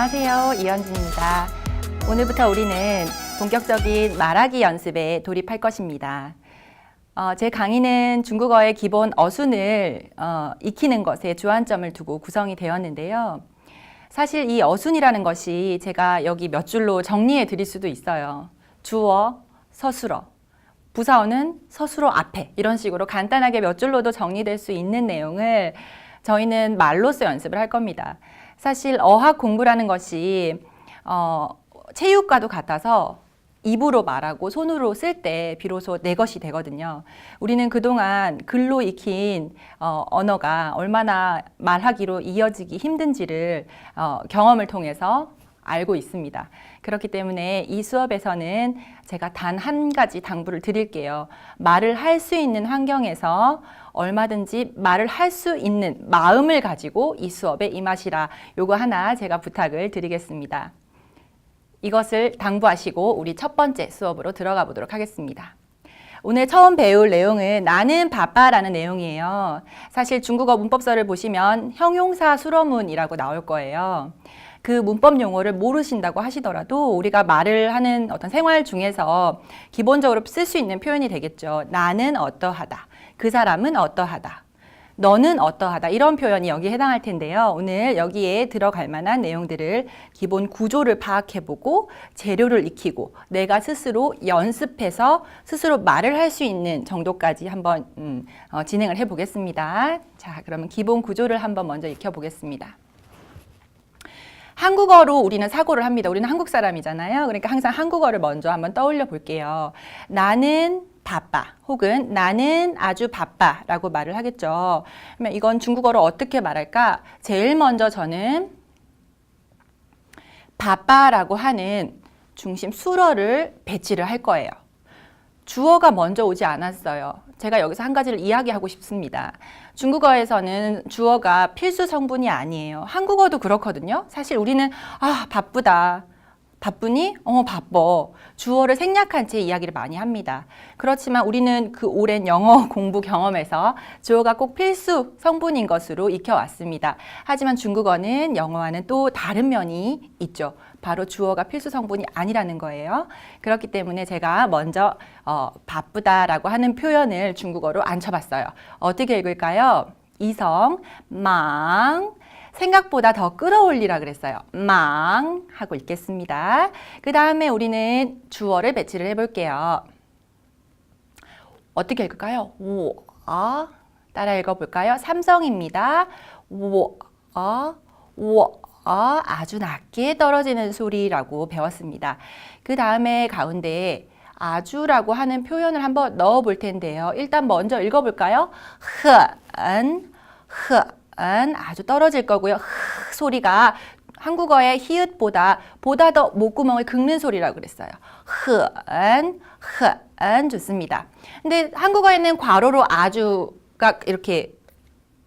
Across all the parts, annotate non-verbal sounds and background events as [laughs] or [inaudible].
안녕하세요. 이현진입니다. 오늘부터 우리는 본격적인 말하기 연습에 돌입할 것입니다. 어, 제 강의는 중국어의 기본 어순을 어, 익히는 것에 주안점을 두고 구성이 되었는데요. 사실 이 어순이라는 것이 제가 여기 몇 줄로 정리해 드릴 수도 있어요. 주어, 서술어, 부사어는 서술어 앞에 이런 식으로 간단하게 몇 줄로도 정리될 수 있는 내용을 저희는 말로써 연습을 할 겁니다. 사실 어학 공부라는 것이 어, 체육과도 같아서 입으로 말하고 손으로 쓸 때 비로소 내 것이 되거든요. 우리는 그동안 글로 익힌 어, 언어가 얼마나 말하기로 이어지기 힘든지를 어, 경험을 통해서 알고 있습니다. 그렇기 때문에 이 수업에서는 제가 단 한 가지 당부를 드릴게요. 말을 할 수 있는 환경에서 얼마든지 말을 할 수 있는 마음을 가지고 이 수업에 임하시라. 요거 하나 제가 부탁을 드리겠습니다. 이것을 당부하시고 우리 첫 번째 수업으로 들어가 보도록 하겠습니다. 오늘 처음 배울 내용은 나는 바빠라는 내용이에요. 사실 중국어 문법서를 보시면 형용사 수러문이라고 나올 거예요. 그 문법 용어를 모르신다고 하시더라도 우리가 말을 하는 어떤 생활 중에서 기본적으로 쓸 수 있는 표현이 되겠죠. 나는 어떠하다. 그 사람은 어떠하다. 너는 어떠하다. 이런 표현이 여기에 해당할 텐데요. 오늘 여기에 들어갈 만한 내용들을 기본 구조를 파악해보고 재료를 익히고 내가 스스로 연습해서 스스로 말을 할 수 있는 정도까지 한번 음, 어, 진행을 해보겠습니다. 자, 그러면 기본 구조를 한번 먼저 익혀보겠습니다. 한국어로 우리는 사고를 합니다. 우리는 한국 사람이잖아요. 그러니까 항상 한국어를 먼저 한번 떠올려 볼게요. 나는 바빠 혹은 나는 아주 바빠 라고 말을 하겠죠. 그러면 이건 중국어로 어떻게 말할까? 제일 먼저 저는 바빠라고 하는 중심 수어를 배치를 할 거예요. 주어가 먼저 오지 않았어요. 제가 여기서 한 가지를 이야기하고 싶습니다. 중국어에서는 주어가 필수 성분이 아니에요. 한국어도 그렇거든요. 사실 우리는 아, 바쁘다. 바쁘니? 어, 바빠. 주어를 생략한 채 이야기를 많이 합니다. 그렇지만 우리는 그 오랜 영어 [laughs] 공부 경험에서 주어가 꼭 필수 성분인 것으로 익혀왔습니다. 하지만 중국어는 영어와는 또 다른 면이 있죠. 바로 주어가 필수 성분이 아니라는 거예요. 그렇기 때문에 제가 먼저 어, 바쁘다라고 하는 표현을 중국어로 앉혀봤어요. 어떻게 읽을까요? 이성, 망, 생각보다 더 끌어올리라 그랬어요. 망 하고 읽겠습니다. 그 다음에 우리는 주어를 배치를 해볼게요. 어떻게 읽을까요? 오, 아, 따라 읽어볼까요? 삼성입니다. 오, 아, 오, 아, 아주 낮게 떨어지는 소리라고 배웠습니다. 그 다음에 가운데 아주라고 하는 표현을 한번 넣어 볼 텐데요. 일단 먼저 읽어볼까요? 흐은, 흐 은 아주 떨어질 거고요. 흐 소리가 한국어의 히읗보다 보다 더 목구멍을 긁는 소리라고 그랬어요. 흐은, 흐은 좋습니다. 근데 한국어에는 괄호로 아주가 이렇게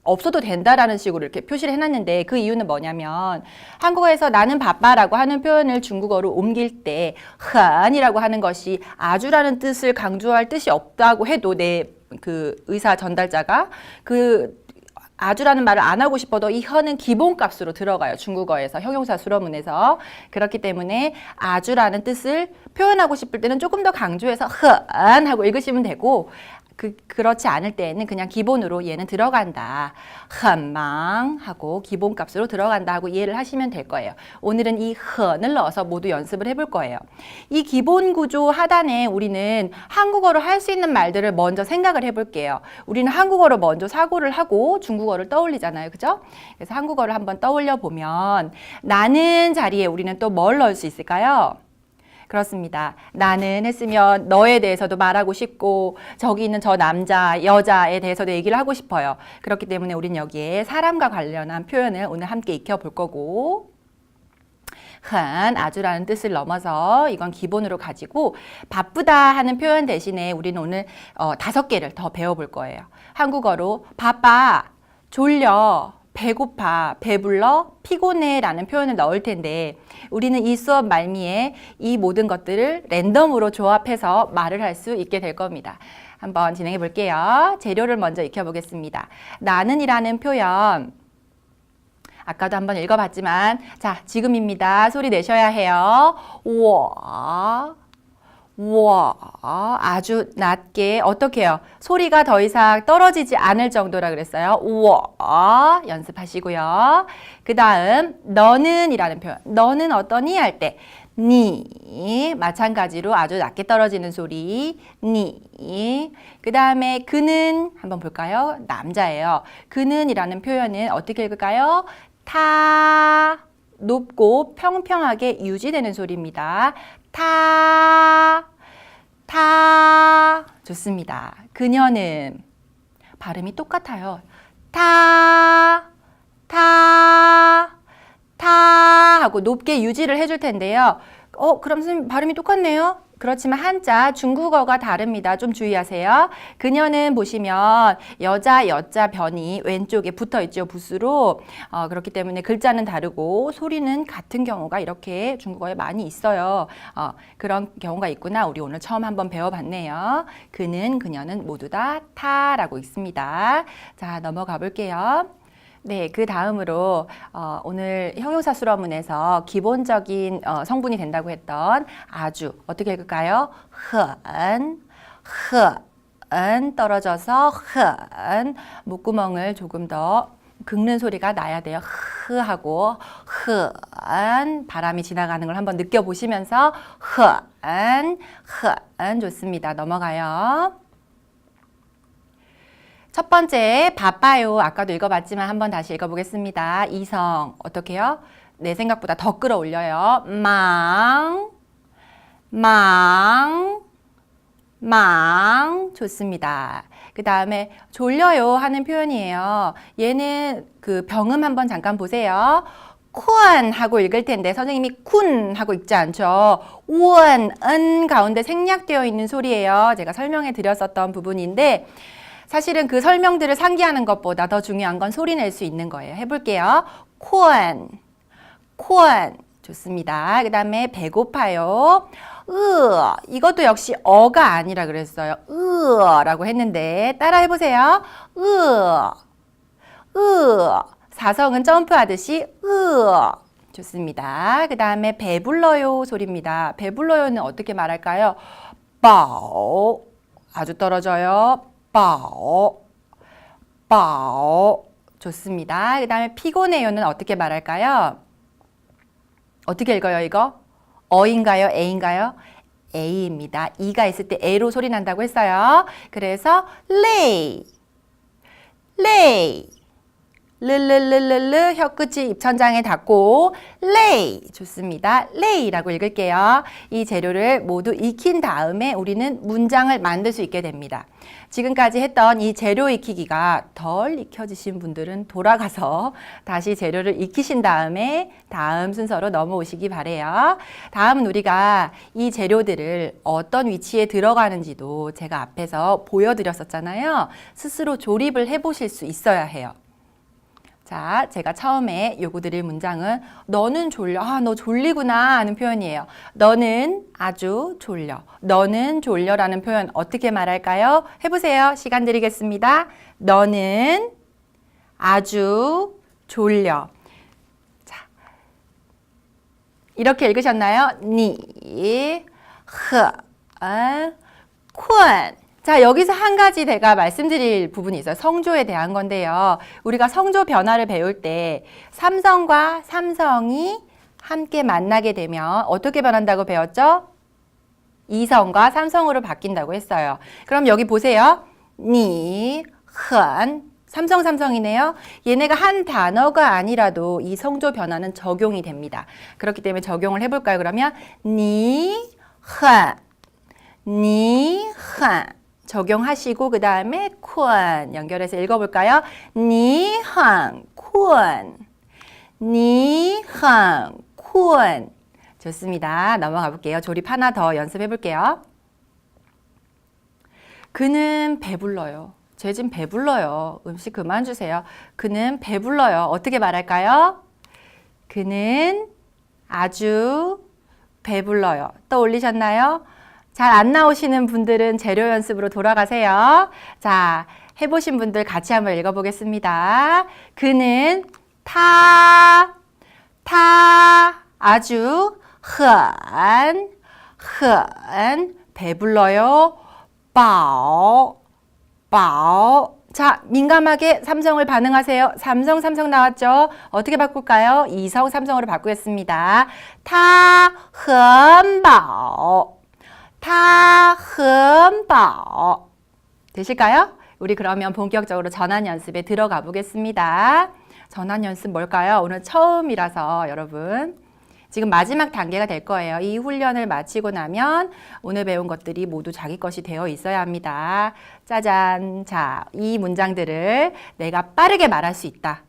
없어도 된다라는 식으로 이렇게 표시를 해놨는데 그 이유는 뭐냐면 한국어에서 나는 바빠라고 하는 표현을 중국어로 옮길 때 흔이라고 하는 것이 아주라는 뜻을 강조할 뜻이 없다고 해도 내 그 의사 전달자가 그 아주라는 말을 안 하고 싶어도 이 현은 기본값으로 들어가요. 중국어에서 형용사 수로문에서 그렇기 때문에 아주라는 뜻을 표현하고 싶을 때는 조금 더 강조해서 흔 하고 읽으시면 되고 그, 그렇지 않을 때에는 그냥 기본으로 얘는 들어간다. 헌망 하고 기본값으로 들어간다 하고 이해를 하시면 될 거예요. 오늘은 이 헌을 넣어서 모두 연습을 해볼 거예요. 이 기본 구조 하단에 우리는 한국어로 할 수 있는 말들을 먼저 생각을 해볼게요. 우리는 한국어로 먼저 사고를 하고 중국어를 떠올리잖아요. 그죠? 그래서 한국어를 한번 떠올려 보면 나는 자리에 우리는 또 뭘 넣을 수 있을까요? 그렇습니다. 나는 했으면 너에 대해서도 말하고 싶고 저기 있는 저 남자, 여자에 대해서도 얘기를 하고 싶어요. 그렇기 때문에 우린 여기에 사람과 관련한 표현을 오늘 함께 익혀 볼 거고 한 아주라는 뜻을 넘어서 이건 기본으로 가지고 바쁘다 하는 표현 대신에 우리는 오늘 어, 다섯 개를 더 배워볼 거예요. 한국어로 바빠, 졸려, 배고파, 배불러, 피곤해 라는 표현을 넣을 텐데 우리는 이 수업 말미에 이 모든 것들을 랜덤으로 조합해서 말을 할 수 있게 될 겁니다. 한번 진행해 볼게요. 재료를 먼저 익혀 보겠습니다. 나는이라는 표현 아까도 한번 읽어봤지만 자 지금입니다. 소리 내셔야 해요. 워, 워 아주 낮게 어떻게 해요? 소리가 더 이상 떨어지지 않을 정도라 그랬어요. 워 연습하시고요. 그 다음 너는 이라는 표현. 너는 어떠니 할 때. 니 마찬가지로 아주 낮게 떨어지는 소리 니. 그 다음에 그는 한번 볼까요? 남자예요. 그는 이라는 표현은 어떻게 읽을까요? 타 높고 평평하게 유지되는 소리입니다. 타, 타. 좋습니다. 그녀는 발음이 똑같아요. 타, 타, 타 하고 높게 유지를 해줄 텐데요. 어, 그럼 선생님 발음이 똑같네요. 그렇지만 한자 중국어가 다릅니다. 좀 주의하세요. 그녀는 보시면 여자 여자 변이 왼쪽에 붙어 있죠. 붓으로. 어, 그렇기 때문에 글자는 다르고 소리는 같은 경우가 이렇게 중국어에 많이 있어요. 어, 그런 경우가 있구나. 우리 오늘 처음 한번 배워봤네요. 그는 그녀는 모두 다 타라고 있습니다. 자 넘어가 볼게요. 네, 그 다음으로 어, 오늘 형용사 수러문에서 기본적인 어, 성분이 된다고 했던 아주 어떻게 읽을까요? 흔, 흔 떨어져서 흔 목구멍을 조금 더 긁는 소리가 나야 돼요. 흐 하고 흔 바람이 지나가는 걸 한번 느껴보시면서 흔, 흔 좋습니다. 넘어가요. 첫 번째 바빠요. 아까도 읽어봤지만 한번 다시 읽어보겠습니다. 이성 어떻게요? 내 생각보다 더 끌어올려요. 망, 망, 망 좋습니다. 그 다음에 졸려요 하는 표현이에요. 얘는 그 병음 한번 잠깐 보세요. 쿤 하고 읽을 텐데 선생님이 쿤 하고 읽지 않죠. 원, 은 가운데 생략되어 있는 소리예요. 제가 설명해 드렸었던 부분인데 사실은 그 설명들을 상기하는 것보다 더 중요한 건 소리 낼 수 있는 거예요. 해볼게요. 콘, 콘. 좋습니다. 그 다음에 배고파요. 으, 이것도 역시 어가 아니라 그랬어요. 으, 라고 했는데, 따라 해보세요. 으, 으. 사성은 점프하듯이, 으. 좋습니다. 그 다음에 배불러요 소리입니다. 배불러요는 어떻게 말할까요? 빠오. 아주 떨어져요. 빠오. 빠오. 좋습니다. 그 다음에 피곤해요는 어떻게 말할까요? 어떻게 읽어요, 이거? 어인가요? 에인가요? A입니다. E가 있을 때 A로 소리 난다고 했어요. 그래서 lay, lay, 르르르르르 혀끝이 입천장에 닿고 lay 좋습니다. lay라고 읽을게요. 이 재료를 모두 익힌 다음에 우리는 문장을 만들 수 있게 됩니다. 지금까지 했던 이 재료 익히기가 덜 익혀지신 분들은 돌아가서 [laughs] 다시 재료를 익히신 다음에 다음 순서로 넘어오시기 바래요. 다음은 우리가 이 재료들을 어떤 위치에 들어가는지도 제가 앞에서 보여드렸었잖아요. 스스로 조립을 해보실 수 있어야 해요. 자, 제가 처음에 요구 드릴 문장은 너는 졸려. 아, 너 졸리구나 하는 표현이에요. 너는 아주 졸려. 너는 졸려라는 표현 어떻게 말할까요? 해 보세요. 시간 드리겠습니다. 너는 아주 졸려. 자, 이렇게 읽으셨나요? 니, 흐, 아, 쿤. 자, 여기서 한 가지 제가 말씀드릴 부분이 있어요. 성조에 대한 건데요. 우리가 성조 변화를 배울 때 삼성과 삼성이 함께 만나게 되면 어떻게 변한다고 배웠죠? 이성과 삼성으로 바뀐다고 했어요. 그럼 여기 보세요. 니, 흔, 삼성 삼성이네요. 얘네가 한 단어가 아니라도 이 성조 변화는 적용이 됩니다. 그렇기 때문에 적용을 해볼까요? 그러면 니, 흔, 니, 흔. 적용하시고 그 다음에 쿤 연결해서 읽어볼까요? 니항 쿤 니항 쿤 좋습니다. 넘어가 볼게요. 조립 하나 더 연습해 볼게요. 그는 배불러요. 제 지금 배불러요. 음식 그만 주세요. 그는 배불러요. 어떻게 말할까요? 그는 아주 배불러요. 떠올리셨나요? 잘 안 나오시는 분들은 재료 연습으로 돌아가세요. 자, 해보신 분들 같이 한번 읽어보겠습니다. 그는 타, 타, 아주, 흔, 흔, 배불러요. 빠오, 빠오. 자, 민감하게 삼성을 반응하세요. 삼성, 삼성 나왔죠? 어떻게 바꿀까요? 이성, 삼성으로 바꾸겠습니다. 타, 헌, 빠오. 타, 很饱. 되실까요? 우리 그러면 본격적으로 전환 연습에 들어가 보겠습니다. 전환 연습 뭘까요? 오늘 처음이라서 여러분 지금 마지막 단계가 될 거예요. 이 훈련을 마치고 나면 오늘 배운 것들이 모두 자기 것이 되어 있어야 합니다. 짜잔. 자, 이 문장들을 내가 빠르게 말할 수 있다.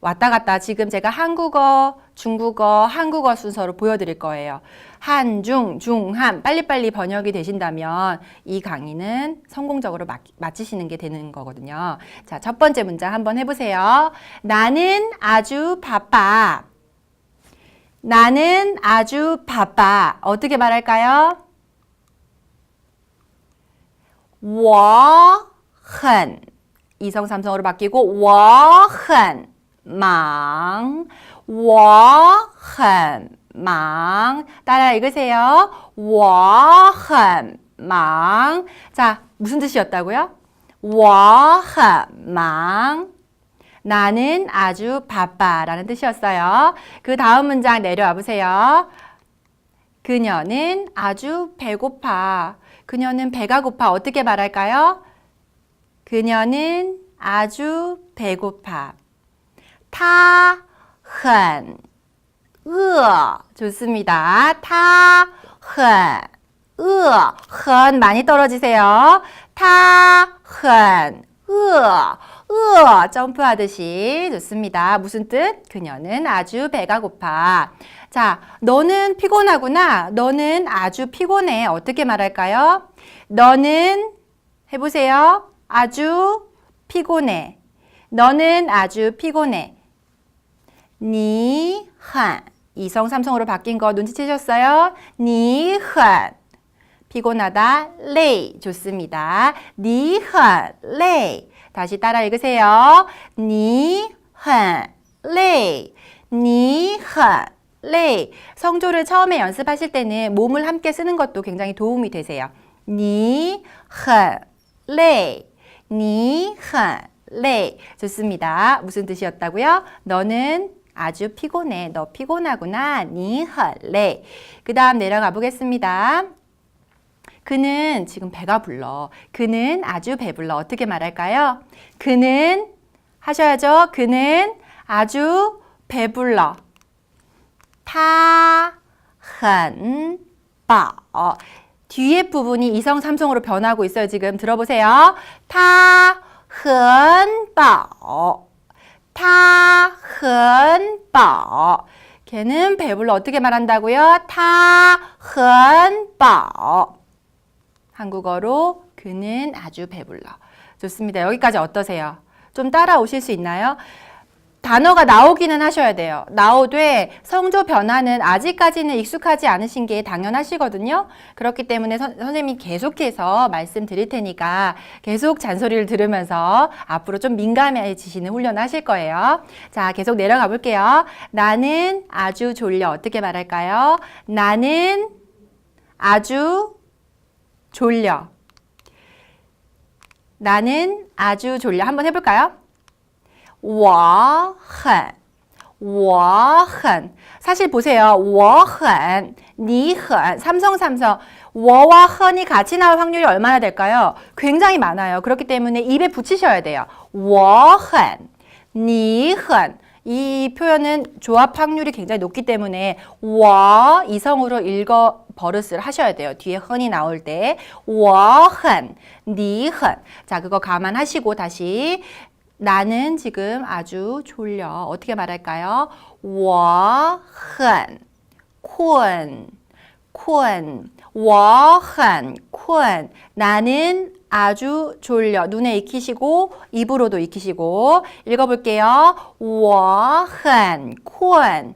왔다 갔다 지금 제가 한국어, 중국어, 한국어 순서로 보여드릴 거예요. 한, 중, 중, 한 빨리빨리 번역이 되신다면 이 강의는 성공적으로 마, 마치시는 게 되는 거거든요. 자, 첫 번째 문장 한번 해보세요. 나는 아주 바빠. 나는 아주 바빠. 어떻게 말할까요? 我很 이성 삼성으로 바뀌고 我很 망, 워한 망. 따라 읽으세요. 워한 망. 자, 무슨 뜻이었다고요? 워한 망. 나는 아주 바빠라는 뜻이었어요. 그 다음 문장 내려와 보세요. 그녀는 아주 배고파. 그녀는 배가 고파. 어떻게 말할까요? 그녀는 아주 배고파. 타, 헌, 으. 좋습니다. 타, 헌, 으. 헌 많이 떨어지세요. 타, 헌, 으. 으 점프하듯이 좋습니다. 무슨 뜻? 그녀는 아주 배가 고파. 자, 너는 피곤하구나. 너는 아주 피곤해. 어떻게 말할까요? 너는 해보세요. 아주 피곤해. 너는 아주 피곤해. 니한. 이성 삼성으로 바뀐 거 눈치채셨어요? 니한. 피곤하다 레이. 좋습니다. 니한. 레이. 다시 따라 읽으세요. 니한. 레이. 니한. 레이. 성조를 처음에 연습하실 때는 몸을 함께 쓰는 것도 굉장히 도움이 되세요. 니한. 레이. 니한. 레이. 좋습니다. 무슨 뜻이었다고요? 너는 아주 피곤해. 너 피곤하구나. 你很累. 그 다음 내려가 보겠습니다. 그는 지금 배가 불러. 그는 아주 배불러. 어떻게 말할까요? 그는 하셔야죠. 그는 아주 배불러. 他很饱. 뒤에 부분이 이성 삼성으로 변하고 있어요. 지금 들어보세요. 他很饱. 타흔바오. 걔는 배불러 어떻게 말한다고요? 타흔바오. 한국어로 그는 아주 배불러. 좋습니다. 여기까지 어떠세요? 좀 따라오실 수 있나요? 단어가 나오기는 하셔야 돼요. 나오되 성조 변화는 아직까지는 익숙하지 않으신 게 당연하시거든요. 그렇기 때문에 선, 선생님이 계속해서 말씀드릴 테니까 계속 잔소리를 들으면서 앞으로 좀 민감해지시는 훈련을 하실 거예요. 자, 계속 내려가 볼게요. 나는 아주 졸려. 어떻게 말할까요? 나는 아주 졸려. 나는 아주 졸려. 한번 해볼까요? 워한 워한 사실 보세요. 워한 니한 삼성 삼성 워와 흔이 같이 나올 확률이 얼마나 될까요? 굉장히 많아요. 그렇기 때문에 입에 붙이셔야 돼요. 워한 니한 이 표현은 조합 확률이 굉장히 높기 때문에 워 이성으로 읽어 버릇을 하셔야 돼요. 뒤에 흔이 나올 때 워헌, 니흔. 자, 그거 감안하시고 다시 나는 지금 아주 졸려. 어떻게 말할까요? 我很困,困.我很困. 나는 아주 졸려. 눈에 익히시고 입으로도 익히시고 읽어볼게요. 我很困.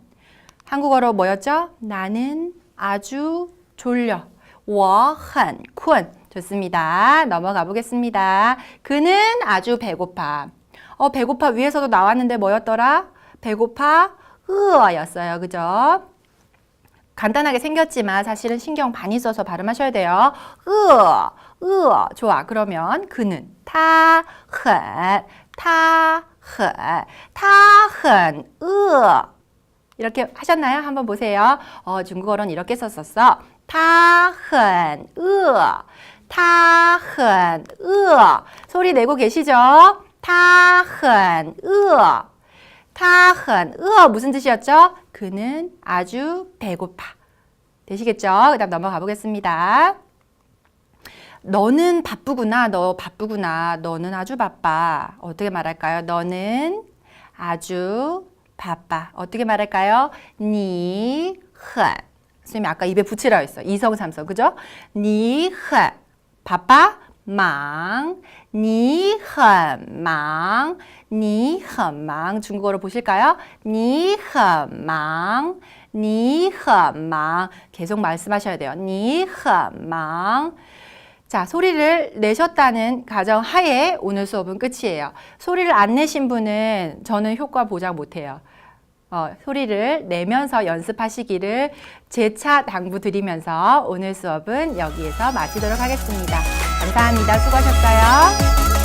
한국어로 뭐였죠? 나는 아주 졸려. 我很困. 좋습니다. 넘어가 보겠습니다. 그는 아주 배고파. 어, 배고파 위에서도 나왔는데 뭐였더라? 배고파, 으어였어요. 그죠? 간단하게 생겼지만 사실은 신경 많이 써서 발음하셔야 돼요. 으어, 으어. 좋아. 그러면 그는 타, 흔, 타, 흔, 타, 흔, 으어. 이렇게 하셨나요? 한번 보세요. 어, 중국어로는 이렇게 썼었어. 타, 흔, 으어. 타, 흔, 으어. 소리 내고 계시죠? 타, 흔, 으어. 타흔, 으어 무슨 뜻이었죠? 그는 아주 배고파. 되시겠죠? 그 다음 넘어가 보겠습니다. 너는 바쁘구나, 너 바쁘구나, 너는 아주 바빠. 어떻게 말할까요? 너는 아주 바빠. 어떻게 말할까요? 니, 흔. 선생님이 아까 입에 붙이라 했어. 이성, 삼성. 그죠? 니, 흔. 바빠? 망. 중국어로 보실까요? 망. 계속 말씀하셔야 돼요. 망. 자, 소리를 내셨다는 가정 하에 오늘 수업은 끝이에요. 소리를 안 내신 분은 저는 효과 보장 못해요. 어, 소리를 내면서 연습하시기를 재차 당부드리면서 오늘 수업은 여기에서 마치도록 하겠습니다. 감사합니다. 수고하셨어요.